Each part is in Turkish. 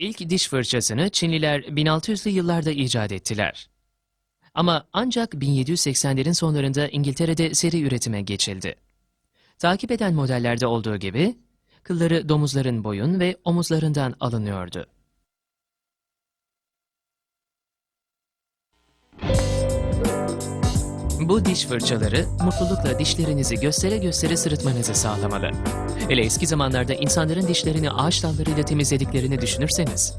İlk diş fırçasını Çinliler 1600'lü yıllarda icat ettiler. Ama ancak 1780'lerin sonlarında İngiltere'de seri üretime geçildi. Takip eden modellerde olduğu gibi kılları domuzların boyun ve omuzlarından alınıyordu. Bu diş fırçaları mutlulukla dişlerinizi göstere göstere sırıtmanızı sağlamalı. Hele eski zamanlarda insanların dişlerini ağaç dallarıyla temizlediklerini düşünürseniz.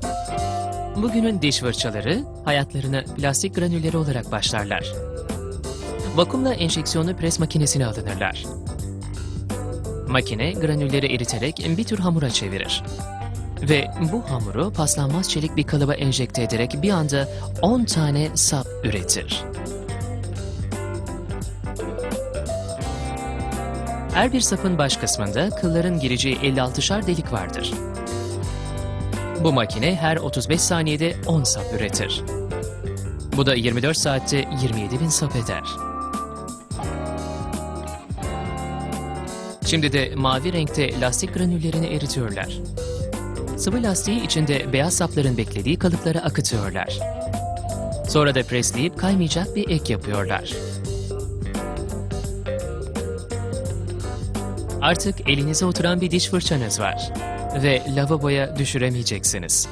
Bugünün diş fırçaları hayatlarına plastik granülleri olarak başlarlar. Vakumla enjeksiyonlu pres makinesine alınırlar. Makine granülleri eriterek bir tür hamura çevirir. Ve bu hamuru paslanmaz çelik bir kalıba enjekte ederek bir anda 10 tane sap üretir. Her bir sapın baş kısmında kılların gireceği 56'şar delik vardır. Bu makine her 35 saniyede 10 sap üretir. Bu da 24 saatte 27 bin sap eder. Şimdi de mavi renkte lastik granüllerini eritiyorlar. Sıvı lastiği içinde beyaz sapların beklediği kalıplara akıtıyorlar. Sonra da presleyip kaymayacak bir ek yapıyorlar. Artık elinize oturan bir diş fırçanız var ve lavaboya düşüremeyeceksiniz.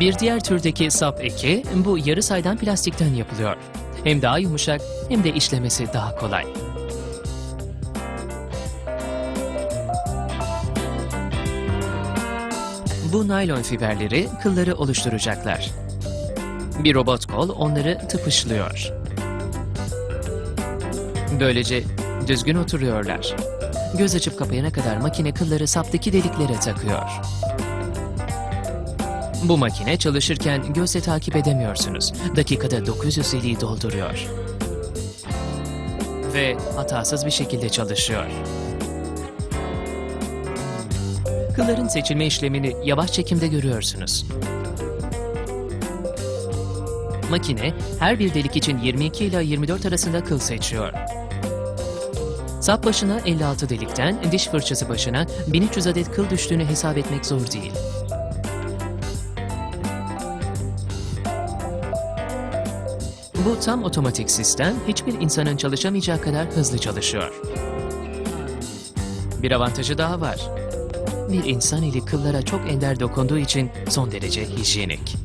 Bir diğer türdeki sap eki bu yarı saydam plastikten yapılıyor. Hem daha yumuşak hem de işlemesi daha kolay. Bu naylon fiberleri kılları oluşturacaklar. Bir robot kol onları tıpışlıyor. Böylece düzgün oturuyorlar. Göz açıp kapayana kadar makine kılları saptaki deliklere takıyor. Bu makine çalışırken gözle takip edemiyorsunuz. Dakikada 900 deliği dolduruyor. Ve hatasız bir şekilde çalışıyor. Kılların seçilme işlemini yavaş çekimde görüyorsunuz. Makine her bir delik için 22 ila 24 arasında kıl seçiyor. Sap başına 56 delikten diş fırçası başına 1300 adet kıl düştüğünü hesap etmek zor değil. Bu tam otomatik sistem hiçbir insanın çalışamayacağı kadar hızlı çalışıyor. Bir avantajı daha var. Bir insan eli kıllara çok ender dokunduğu için son derece hijyenik.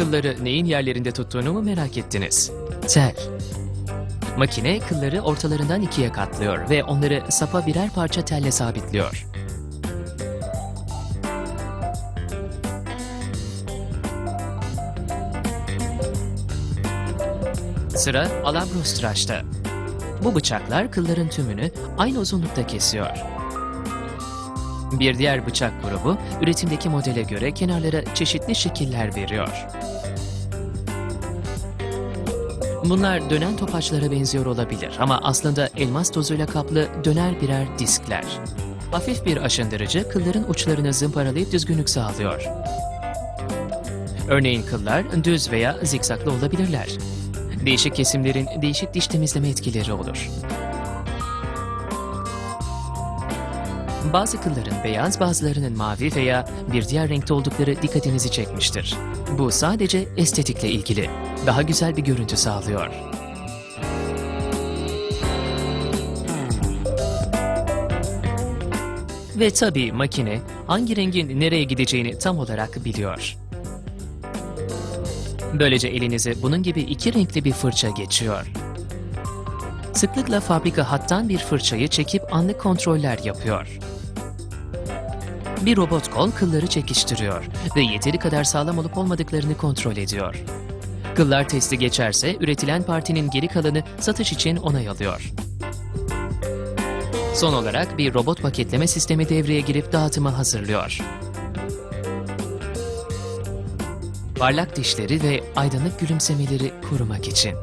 Kılları neyin yerlerinde tuttuğunu mu merak ettiniz? Tel. Makine kılları ortalarından ikiye katlıyor ve onları sapa birer parça telle sabitliyor. Sıra alabros. Bu bıçaklar kılların tümünü aynı uzunlukta kesiyor. Bir diğer bıçak grubu üretimdeki modele göre kenarlara çeşitli şekiller veriyor. Bunlar dönen topaçlara benziyor olabilir ama aslında elmas tozuyla kaplı döner birer diskler. Hafif bir aşındırıcı kılların uçlarını zımparalayıp düzgünlük sağlıyor. Örneğin kıllar düz veya zikzaklı olabilirler. Değişik kesimlerin değişik diş temizleme etkileri olur. Bazı kılların beyaz bazılarının mavi veya bir diğer renkte oldukları dikkatinizi çekmiştir. Bu sadece estetikle ilgili. Daha güzel bir görüntü sağlıyor. Ve tabii makine hangi rengin nereye gideceğini tam olarak biliyor. Böylece elinize bunun gibi iki renkli bir fırça geçiyor. Sıklıkla fabrika hattan bir fırçayı çekip anlık kontroller yapıyor. Bir robot kol kılları çekiştiriyor ve yeteri kadar sağlam olup olmadıklarını kontrol ediyor. Kıllar testi geçerse üretilen partinin geri kalanı satış için onay alıyor. Son olarak bir robot paketleme sistemi devreye girip dağıtımı hazırlıyor. Parlak dişleri ve aydınlık gülümsemeleri korumak için.